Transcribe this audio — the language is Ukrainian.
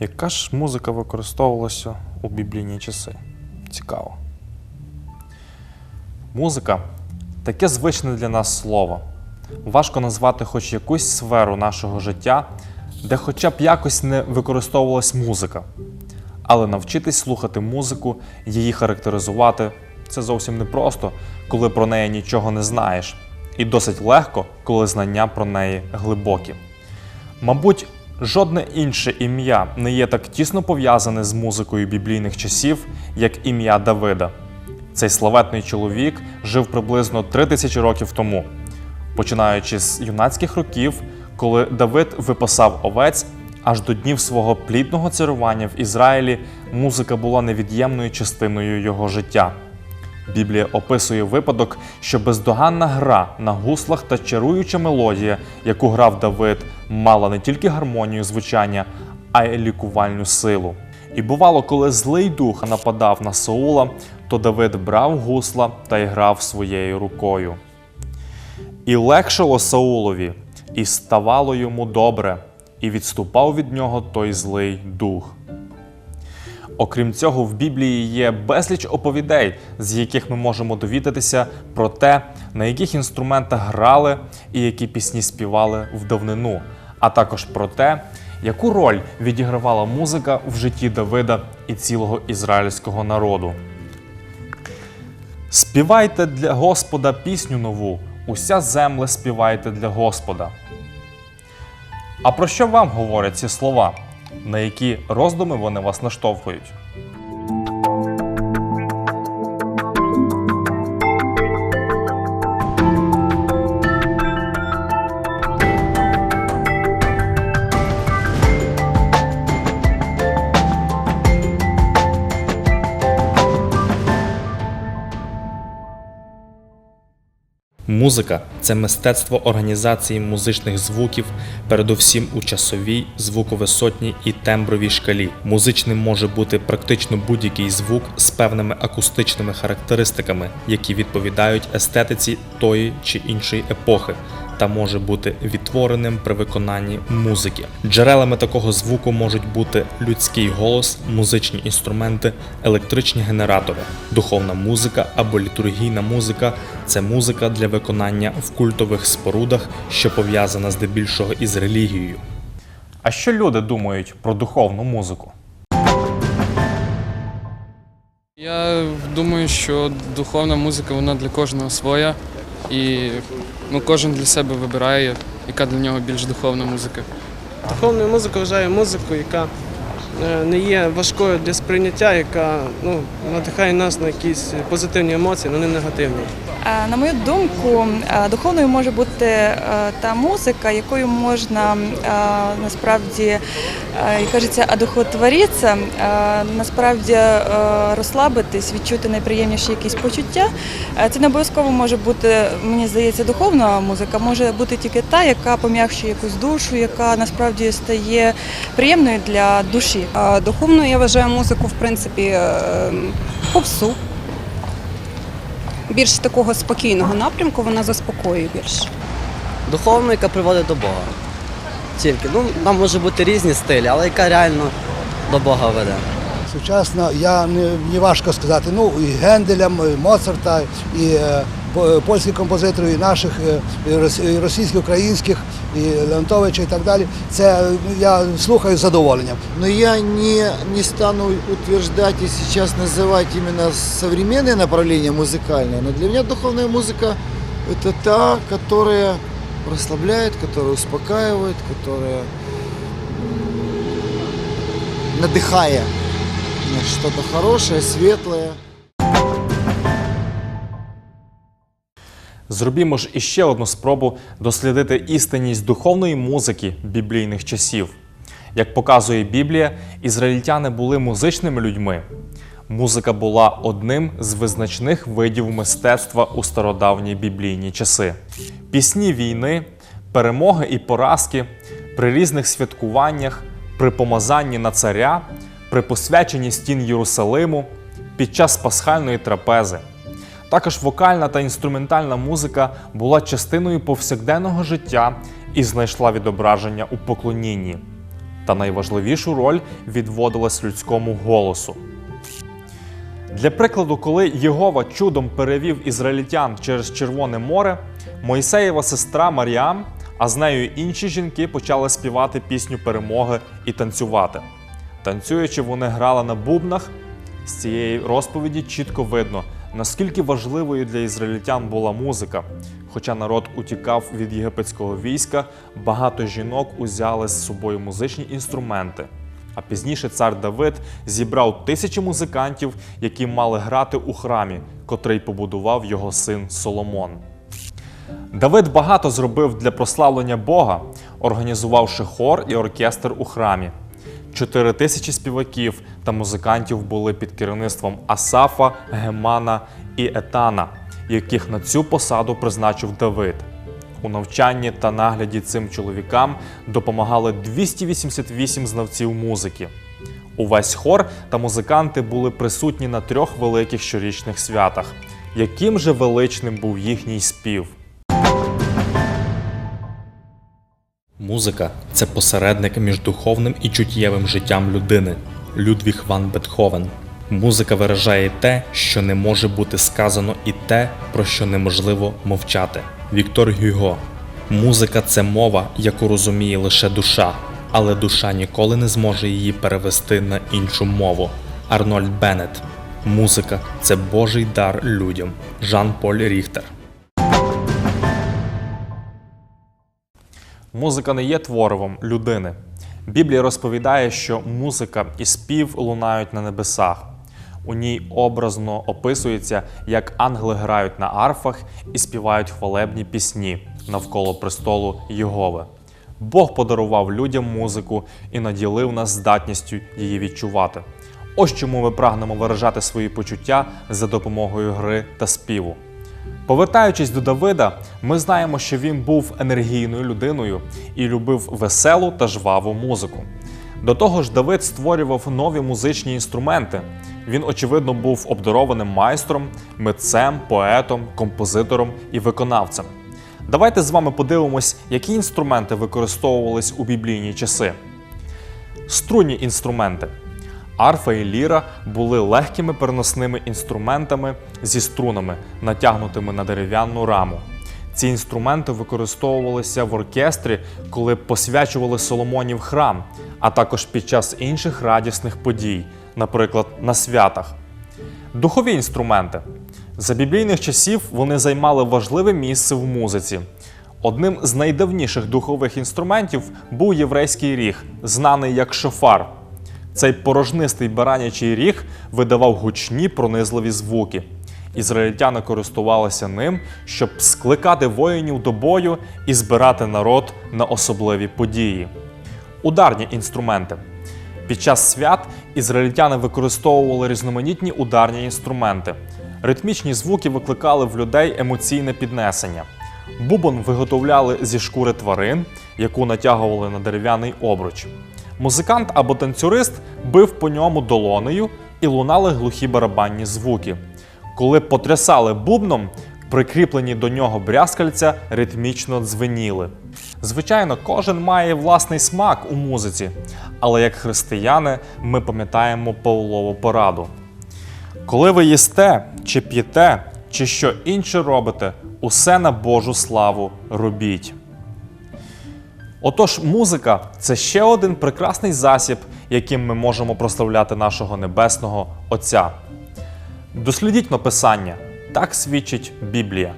Яка ж музика використовувалася у біблійні часи? Цікаво. Музика таке звичне для нас слово. Важко назвати хоч якусь сферу нашого життя, де хоча б якось не використовувалась музика. Але навчитись слухати музику, її характеризувати це зовсім непросто, коли про неї нічого не знаєш, і досить легко, коли знання про неї глибокі. Мабуть, жодне інше ім'я не є так тісно пов'язане з музикою біблійних часів, як ім'я Давида. Цей славетний чоловік жив приблизно три тисячі років тому. Починаючи з юнацьких років, коли Давид випасав овець, аж до днів свого плідного царювання в Ізраїлі музика була невід'ємною частиною його життя. Біблія описує випадок, що бездоганна гра на гуслах та чаруюча мелодія, яку грав Давид, мала не тільки гармонію звучання, а й лікувальну силу. І бувало, коли злий дух нападав на Саула, то Давид брав гусла та й грав своєю рукою. І легшало Саулові, і ставало йому добре, і відступав від нього той злий дух. Окрім цього, в Біблії є безліч оповідей, з яких ми можемо довідатися про те, на яких інструментах грали і які пісні співали в давнину, а також про те, яку роль відігравала музика в житті Давида і цілого ізраїльського народу. Співайте для Господа пісню нову, уся земле співайте для Господа. А про що вам говорять ці слова? На які роздуми вони вас наштовхують? Музика це мистецтво організації музичних звуків, передусім у часовій, звуковисотній і тембровій шкалі. Музичним може бути практично будь-який звук з певними акустичними характеристиками, які відповідають естетиці тої чи іншої епохи. Та може бути відтвореним при виконанні музики. Джерелами такого звуку можуть бути людський голос, музичні інструменти, електричні генератори, духовна музика або літургійна музика це музика для виконання в культових спорудах, що пов'язана здебільшого із релігією. А що люди думають про духовну музику? Я думаю, що духовна музика вона для кожного своя, і ну, кожен для себе вибирає, яка для нього більш духовна музика. Духовною музикою вважаю музику, яка не є важкою для сприйняття, яка ну, надихає нас на якісь позитивні емоції, але не негативні. Е, На мою думку, е, духовною може бути е, та музика, якою можна е, насправді, е, як кажеться, одухотворитися, е, насправді е, розслабитись, відчути найприємніші якісь почуття. Е, Це не обов'язково може бути, мені здається, духовна музика, може бути тільки та, яка пом'якшує якусь душу, яка насправді стає приємною для душі. А Духовною я вважаю музику, в принципі, е, попсу. Більш такого спокійного напрямку вона заспокоює більше. Духовну, яка приводить до Бога. Тільки. Ну, там може бути різні стилі, але яка реально до Бога веде. Сучасно, я не, не важко сказати. Ну, і Генделям, і Моцарта, і е, по- польських композиторів, і наших, е, і рос- і російських, українських, і Леонтовича і так далі. Це е, я слухаю з задоволенням. Но я не, не стану утверждать и сейчас называть именно современные направления музыкальные, но для меня духовная музыка – это та, которая расслабляет, которая успокаивает, которая м, надыхая на что-то хорошее, светлое. Зробімо ж іще одну спробу дослідити істинність духовної музики біблійних часів. Як показує Біблія, ізраїльтяни були музичними людьми. Музика була одним з визначних видів мистецтва у стародавні біблійні часи. Пісні війни, перемоги і поразки, при різних святкуваннях, при помазанні на царя, при посвяченні стін Єрусалиму, під час пасхальної трапези. Також вокальна та інструментальна музика була частиною повсякденного життя і знайшла відображення у поклонінні. та найважливішу роль відводилась людському голосу. Для прикладу, коли Єгова чудом перевів ізраїльтян через Червоне море, Мойсеєва сестра Маріам, а з нею інші жінки почали співати пісню перемоги і танцювати. Танцюючи, вони грали на бубнах. З цієї розповіді чітко видно, наскільки важливою для ізраїльтян була музика. Хоча народ утікав від єгипетського війська, багато жінок узяли з собою музичні інструменти. А пізніше цар Давид зібрав тисячі музикантів, які мали грати у храмі, котрий побудував його син Соломон. Давид багато зробив для прославлення Бога, організувавши хор і оркестр у храмі. Чотири тисячі співаків та музикантів були під керівництвом Асафа, Гемана і Етана, яких на цю посаду призначив Давид. У навчанні та нагляді цим чоловікам допомагали 288 знавців музики. Увесь хор та музиканти були присутні на трьох великих щорічних святах. Яким же величним був їхній спів? Музика це посередник між духовним і чуттєвим життям людини. Людвіг Ван Бетховен. Музика виражає те, що не може бути сказано, і те, про що неможливо мовчати. Віктор Гюго. Музика це мова, яку розуміє лише душа, але душа ніколи не зможе її перевести на іншу мову. Арнольд Беннет. Музика це Божий дар людям. Жан-Поль Ріхтер. Музика не є творивом людини. Біблія розповідає, що музика і спів лунають на небесах. У ній образно описується, як ангели грають на арфах і співають хвалебні пісні навколо престолу Єгови. Бог подарував людям музику і наділив нас здатністю її відчувати. Ось чому ми прагнемо виражати свої почуття за допомогою гри та співу. Повертаючись до Давида, ми знаємо, що він був енергійною людиною і любив веселу та жваву музику. До того ж, Давид створював нові музичні інструменти. Він, очевидно, був обдарованим майстром, митцем, поетом, композитором і виконавцем. Давайте з вами подивимось, які інструменти використовувались у біблійні часи. Струнні інструменти. Арфа і ліра були легкими переносними інструментами зі струнами, натягнутими на дерев'яну раму. Ці інструменти використовувалися в оркестрі, коли посвячували Соломонів храм, а також під час інших радісних подій, наприклад, на святах. Духові інструменти. За біблійних часів вони займали важливе місце в музиці. Одним з найдавніших духових інструментів був єврейський ріг, знаний як шофар. Цей порожнистий баранячий ріг видавав гучні пронизливі звуки. Ізраїльтяни користувалися ним, щоб скликати воїнів до бою і збирати народ на особливі події. Ударні інструменти. Під час свят ізраїльтяни використовували різноманітні ударні інструменти. Ритмічні звуки викликали в людей емоційне піднесення. Бубон виготовляли зі шкури тварин, яку натягували на дерев'яний обруч. Музикант або танцюрист бив по ньому долонею і лунали глухі барабанні звуки. Коли потрясали бубном, прикріплені до нього брязкальця ритмічно дзвеніли. Звичайно, кожен має власний смак у музиці, але як християни ми пам'ятаємо Павлову пораду. Коли ви їсте, чи п'єте, чи що інше робите, усе на Божу славу робіть. Отож, музика це ще один прекрасний засіб, яким ми можемо прославляти нашого небесного Отця. Дослідіть написання, так свідчить Біблія.